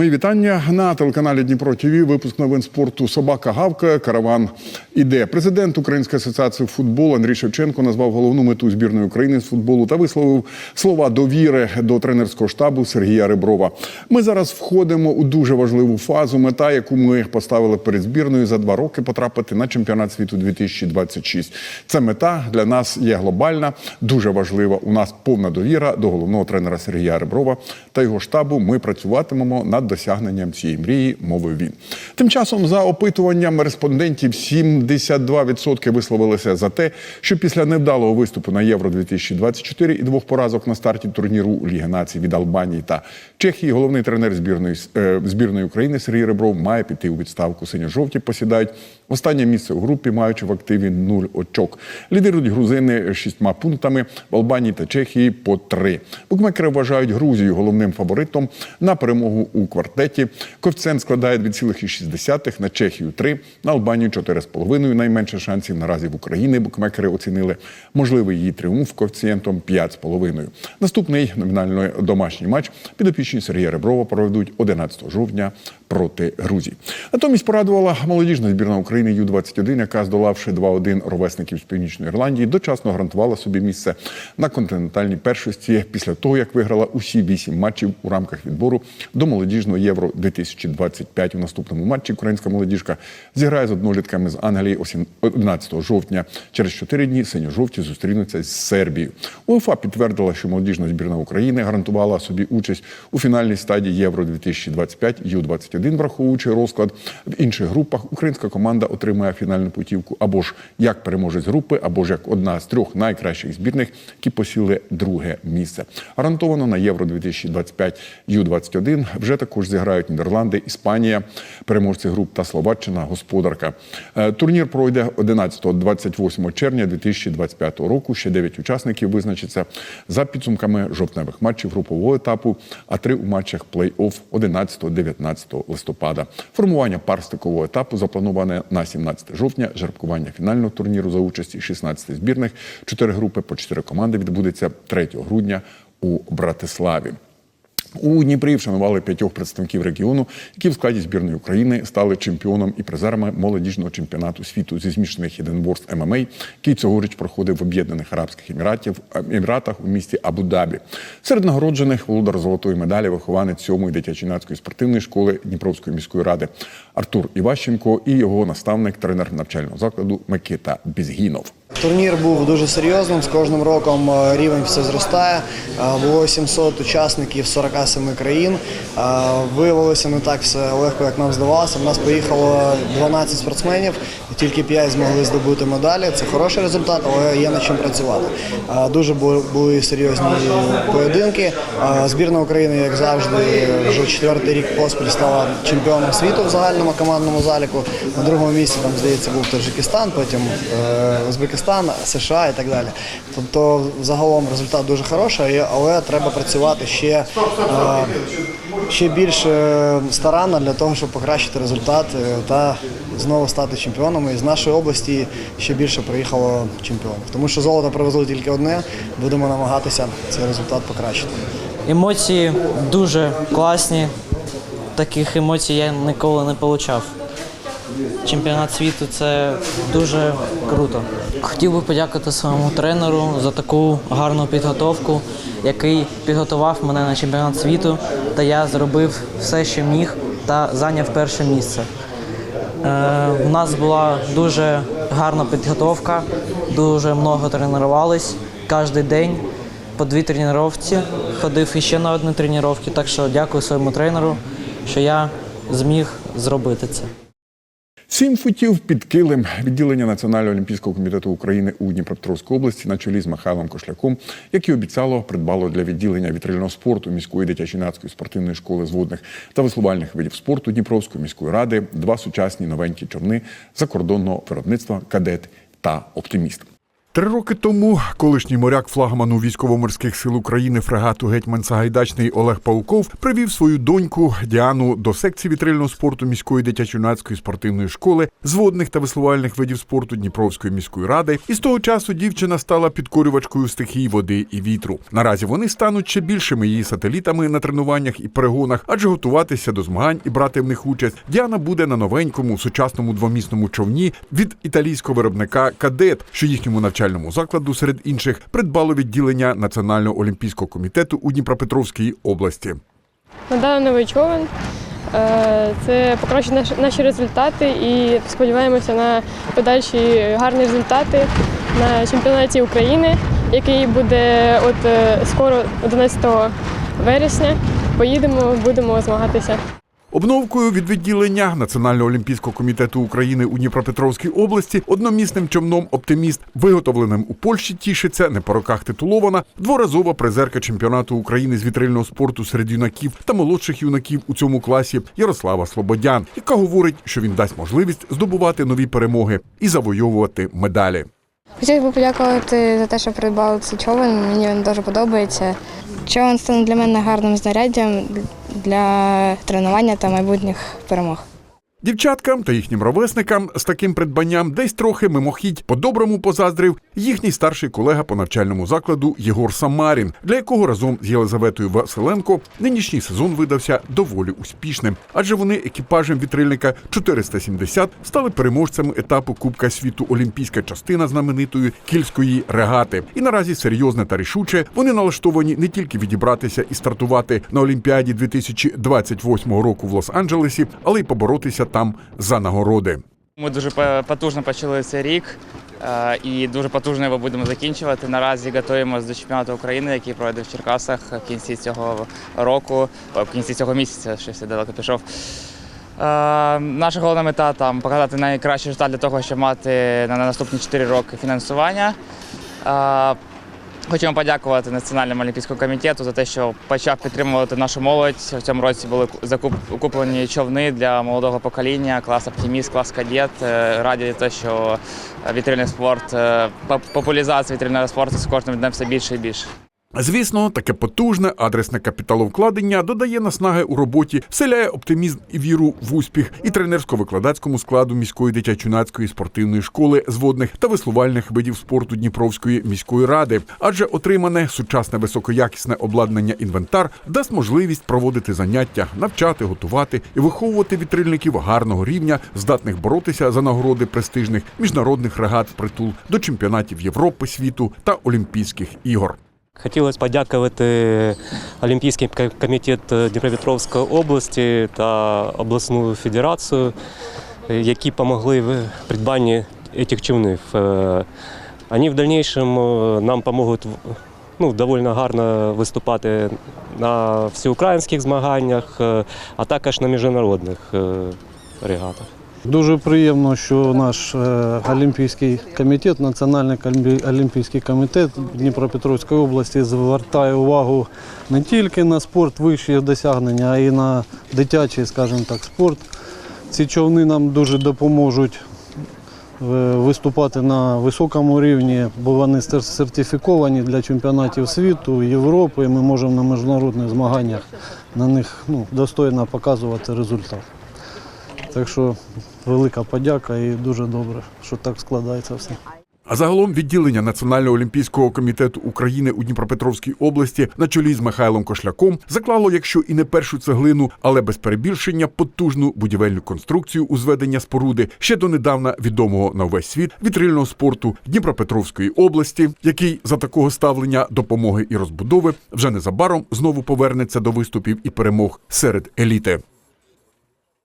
Мої вітання на телеканалі Дніпро ТВ. Випуск новин спорту Собака гавкає. Караван іде. Президент Української асоціації футболу Андрій Шевченко назвав головну мету збірної України з футболу та висловив слова довіри до тренерського штабу Сергія Реброва. Ми зараз входимо у дуже важливу фазу. Мета, яку ми поставили перед збірною за два роки потрапити на чемпіонат світу 2026. Ця мета для нас є глобальна, дуже важлива. У нас повна довіра до головного тренера Сергія Реброва та його штабу. Ми працюватимемо над досягненням цієї мрії, мовив він. Тим часом, за опитуванням респондентів, 72% висловилися за те, що після невдалого виступу на Євро 2024 і двох поразок на старті турніру Ліги націй від Албанії та Чехії, головний тренер збірної е, збірної України Сергій Ребров має піти у відставку. Синьо-жовті посідають останнє місце у групі, маючи в активі нуль очок. Лідирують грузини шістьма пунктами в Албанії та Чехії по три. Букмекери вважають Грузію головним фаворитом на перемогу у квартеті. Коефіцієнт складає 2,6, на Чехію 3, на Албанію 4,5. Найменше шансів наразі в Україні. Букмекери оцінили можливий її тріумф коефіцієнтом 5,5. Наступний номінально домашній матч підопічні Сергія Реброва проведуть 11 жовтня проти Грузії. Натомість порадувала молодіжна збірна України Ю-21, яка, здолавши 2-1 ровесників з Північної Ірландії, дочасно гарантувала собі місце на континентальній першості після того, як виграла усі вісім матчів у рамках відбору до молодіжного євро 2025 У наступному матчі українська молодіжка зіграє з однолітками з Англії 11 жовтня. Через чотири дні синьо-жовті зустрінуться з Сербією. УЄФА підтвердила, що молодіжна збірна України гарантувала собі участь у фінальній стадії Євро 2025 Ю-21, враховуючи розклад в інших групах. Українська команда отримає фінальну путівку або ж як переможець групи, або ж як одна з трьох найкращих збірних, які посіли друге місце. Гарантовано на Євро 2025 Ю-21 вже також зіграють Нідерланди, Іспанія, переможці груп та Словаччина, господарка. Е, Турнір пройде 11-28 червня 2025 року. Ще 9 учасників визначаться за підсумками жовтневих матчів групового етапу, а три у матчах плей-офф 11-19 листопада. Формування парстикового етапу заплановане на 17 жовтня. Жеребкування фінального турніру за участі 16 збірних. Чотири групи по чотири команди відбудеться 3 грудня у Братиславі. У Дніпрі вшанували п'ятьох представників регіону, які в складі збірної України стали чемпіоном і призерами молодіжного чемпіонату світу зі змішаних єдиноборств ММА, який цьогоріч проходив в Об'єднаних Арабських Еміратів Еміратах у місті Абу-Дабі. Серед нагороджених володар золотої медалі вихованець сьомої дитячо-юнацької спортивної школи Дніпровської міської ради Артур Іващенко і його наставник, тренер навчального закладу Микита Бізгінов. Турнір був дуже серйозним. З кожним роком е, рівень все зростає. Е, Було 700 учасників з 47 країн. Е, Виявилося не так все легко, як нам здавалося. У нас поїхало 12 спортсменів, тільки 5 змогли здобути медалі. Це хороший результат, але є над чим працювати. Дуже були серйозні поєдинки. Збірна України, як завжди, вже четвертий рік поспіль стала чемпіоном світу в загальному командному заліку. На другому місці там здається був Таджикистан, потім е, Узбекистан, США і так далі. Тобто, загалом результат дуже хороший, але треба працювати ще, е, ще більш е, старанно для того, щоб покращити результат е, та знову стати чемпіоном. І з нашої області ще більше приїхало чемпіонів. Тому що золото привезли тільки одне. Будемо намагатися цей результат покращити. Емоції дуже класні. Таких емоцій я ніколи не отримав. Чемпіонат світу це дуже круто. Хотів би подякувати своєму тренеру за таку гарну підготовку, який підготував мене на чемпіонат світу, та я зробив все, що міг, та зайняв перше місце. Е, у нас була дуже гарна підготовка, дуже много тренувались кожен день. По дві тренування ходив іще на одні тренування, так що дякую своєму тренеру, що я зміг зробити це. Сім футів під килим відділення Національного олімпійського комітету України у Дніпропетровській області на чолі з Михайлом Кошляком, як і обіцяло, придбало для відділення вітрильного спорту міської дитячо-юнацької спортивної школи з водних та веслувальних видів спорту Дніпровської міської ради два сучасні новенькі човни закордонного виробництва кадет та оптиміст. Три роки тому колишній моряк флагману військово-морських сил України фрегату гетьман Сагайдачний Олег Пауков привів свою доньку Діану до секції вітрильного спорту міської дитячо-юнацької спортивної школи з водних та веслувальних видів спорту Дніпровської міської ради. І з того часу дівчина стала підкорювачкою стихій води і вітру. Наразі вони стануть ще більшими її сателітами на тренуваннях і перегонах, адже готуватися до змагань і брати в них участь. Діана буде на новенькому сучасному двомісному човні від італійського виробника Кадет, що їхньому навчальному закладу серед інших придбало відділення Національного олімпійського комітету у Дніпропетровській області. Надали новий човен. Е, Це покращить наші результати і сподіваємося на подальші гарні результати на чемпіонаті України, який буде от е, скоро 11 вересня. Поїдемо, будемо змагатися. Обновкою від відділення Національного олімпійського комітету України у Дніпропетровській області одномісним човном Оптиміст, виготовленим у Польщі, тішиться не по роках титулована дворазова призерка чемпіонату України з вітрильного спорту серед юнаків та молодших юнаків у цьому класі Ярослава Слободян, яка говорить, що він дасть можливість здобувати нові перемоги і завойовувати медалі. Хотів би подякувати за те, що придбали цей човен. Мені він дуже подобається. Човен стане для мене гарним знаряддям для тренування та майбутніх перемог. Дівчаткам та їхнім ровесникам з таким придбанням десь трохи мимохідь по-доброму позаздрив їхній старший колега по навчальному закладу Єгор Самарін, для якого разом з Єлизаветою Василенко нинішній сезон видався доволі успішним, адже вони екіпажем вітрильника 470 стали переможцями етапу Кубка світу Олімпійська частина знаменитої кільської регати. І наразі серйозне та рішуче вони налаштовані не тільки відібратися і стартувати на Олімпіаді 2028 року в Лос-Анджелесі, але й поборотися там за нагороди. Ми дуже потужно почали цей рік е, і дуже потужно його будемо закінчувати. Наразі готуємося до чемпіонату України, який пройде в Черкасах в кінці цього року, в кінці цього місяця, щось я далеко пішов. Е, Наша головна мета там показати найкращий результат для того, щоб мати на наступні 4 роки фінансування. Е, Хочемо подякувати Національному олімпійському комітету за те, що почав підтримувати нашу молодь. В цьому році були закуплені човни для молодого покоління, клас оптиміст, клас кадет. Е, Раді те, що вітрильний спорт, популізація поп- популяризація вітрильного спорту з кожним днем все більше і більше. Звісно, таке потужне адресне капіталовкладення додає наснаги у роботі, вселяє оптимізм і віру в успіх і тренерсько-викладацькому складу міської дитячо-юнацької спортивної школи з водних та веслувальних видів спорту Дніпровської міської ради, адже отримане сучасне високоякісне обладнання інвентар дасть можливість проводити заняття, навчати, готувати і виховувати вітрильників гарного рівня, здатних боротися за нагороди престижних міжнародних регат притул до чемпіонатів Європи, світу та Олімпійських ігор. Хотілося подякувати Олімпійський ка- комітет Дніпропетровської області та обласну федерацію, е, які допомогли в придбанні цих човнів. Вони в дальнейшем е, нам допоможуть ну, доволі гарно виступати на всеукраїнських змаганнях, а також на міжнародних регатах. Дуже приємно, що наш е, Олімпійський комітет, Національний олімпійський комітет Дніпропетровської області звертає увагу не тільки на спорт вищих досягнення, а й на дитячий, скажімо так, спорт. Ці човни нам дуже допоможуть е, виступати на високому рівні, бо вони сертифіковані для чемпіонатів світу, Європи, і ми можемо на міжнародних змаганнях на них ну, достойно показувати результат. Так що велика подяка і дуже добре, що так складається все. А загалом відділення Національного олімпійського комітету України у Дніпропетровській області на чолі з Михайлом Кошляком заклало, якщо і не першу цеглину, але без перебільшення потужну будівельну конструкцію у зведення споруди ще донедавна відомого на увесь світ вітрильного спорту Дніпропетровської області, який за такого ставлення допомоги і розбудови вже незабаром знову повернеться до виступів і перемог серед еліти.